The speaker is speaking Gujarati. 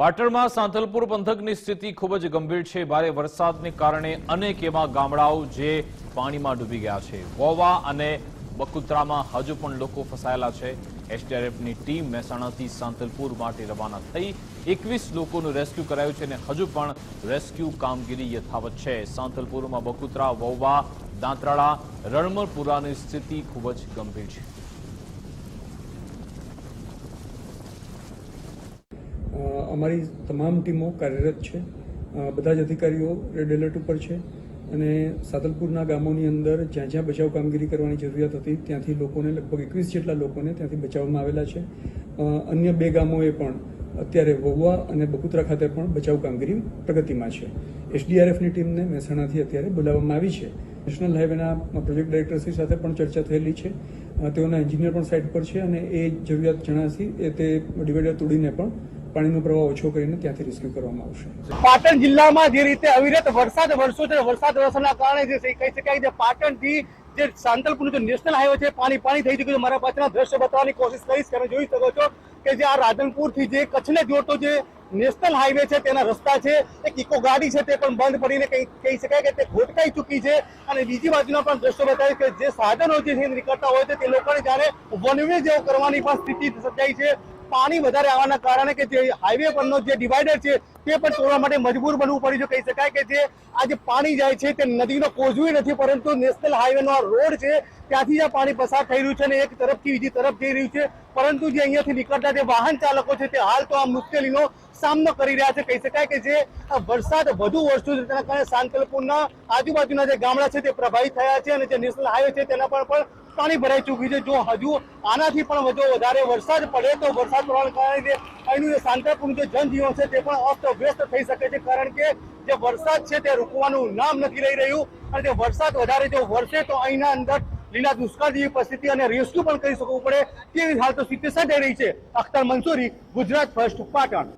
પાટણમાં સાંતલપુર પંથકની સ્થિતિ ખૂબ જ ગંભીર છે. ભારે વરસાદને કારણે અનેક એવા ગામડાઓ જે પાણીમાં ડૂબી ગયા છે. વોવા અને બકુત્રામાં હજુ પણ લોકો ફસાયેલા છે. એસડીઆરએફની ટીમ મહેસાણાથી સાંતલપુર માટે રવાના થઈ એકવીસ લોકોનું રેસ્ક્યુ કરાયું છે અને હજુ પણ રેસ્ક્યુ કામગીરી યથાવત છે. સાંતલપુરમાં બકુત્રા, વોવા, દાંતરાળા, રણમલપુરાની સ્થિતિ ખૂબ જ ગંભીર છે. અમારી તમામ ટીમો કાર્યરત છે. બધા જ અધિકારીઓ રેડ એલર્ટ ઉપર છે અને સાતલપુરના ગામોની અંદર જ્યાં જ્યાં બચાવ કામગીરી કરવાની જરૂરિયાત હતી ત્યાંથી લોકોને લગભગ એકવીસ જેટલા લોકોને ત્યાંથી બચાવવામાં આવેલા છે. અન્ય બે ગામોએ પણ અત્યારે વહુવા અને બકુત્રા ખાતે પણ બચાવ કામગીરી પ્રગતિમાં છે. એસડીઆરએફની ટીમને મહેસાણાથી અત્યારે બોલાવવામાં આવી છે. નેશનલ હાઈવેના પ્રોજેક્ટ ડાયરેક્ટરશ્રી સાથે પણ ચર્ચા થયેલી છે. તેઓના એન્જિનિયર પણ સાઇટ પર છે અને એ જરૂરિયાત જણાશી એ તે ડિવાઈડર તોડીને પણ પાણીનો પ્રવાહ ઓછો કરીને ત્યાંથી રેસ્ક્યુ કરવામાં આવશે. પાટણ જિલ્લામાં જે રીતે અવિરત વરસાદ વરસો છે, વરસાદ વરસાદના કારણે જે કહી શકાય કે પાટણથી જે સાંતલપુરનું જે નેશનલ હાઈવે છે, પાણી પાણી થઈ ચૂક્યું છે. મારા પાછળના દ્રશ્ય બતાવવાની કોશિશ કરીશ તમે જોઈ શકો છો કે જે આ રાધનપુરથી જે કચ્છને જોડતો જે નેશનલ હાઈવે છે, તેના રસ્તા છે, એક ઇકો ગાડી છે, તે પણ બંધ પડીને કહી કહી શકાય કે તે ખોટકાઈ ચૂકી છે. અને બીજી બાજુના પણ દ્રશ્યો બતાવે કે જે સાધનો જે નીકળતા હોય છે, તે લોકોને જયારે વનવે જેવું કરવાની પણ સ્થિતિ સર્જાઈ છે. પાણી વધારે આવવાના કારણે કે જે હાઈવે પરનો જે ડિવાઈડર છે, તે પણ તોડવા માટે મજબૂર બનવું પડ્યું છે. કહી શકાય કે જે આ જે પાણી જાય છે, તે નદીનો કોઝવે નથી, પરંતુ નેશનલ હાઈવેનો આ રોડ છે, ત્યાંથી જ આ પાણી પસાર થઈ રહ્યું છે અને એક તરફથી બીજી તરફ જઈ રહ્યું છે. પરંતુ જે અહીંયાથી નીકળતા જે વાહન ચાલકો છે, તે હાલ તો આ મુશ્કેલીનો સામનો કરી રહ્યા છે. કહી શકાય કે જે આ વરસાદ વધુ વરસ્યો છે, તેના કારણે સાંતલપુરના આજુબાજુના જે ગામડા છે, તે પ્રભાવિત થયા છે અને જે નેશનલ હાઈવે છે, તેના પર પણ પાણી ભરાઈ ચૂક્યું છે. જો હજુ આનાથી પણ વધુ વધારે વરસાદ પડે તો વરસાદ પડવાના કારણે અહીંનું જે સાંતલપુરનું જે જનજીવન છે તે પણ અસ્તવ્યસ્ત થઈ શકે છે. કારણ કે જે વરસાદ છે તે રૂકવાનું નામ નથી લઈ રહ્યું. અને જે વરસાદ વધારે જો વરસે તો અહીંના અંદર લીલા દુષ્કાળ જેવી પરિસ્થિતિ અને રેસ્ક્યુ પણ કરી શકવું પડે. તેવી હાલ તો સ્થિતિ સર્જાઈ રહી છે? અખ્તર મંસૂરી, ગુજરાત ફર્સ્ટ પાટણ.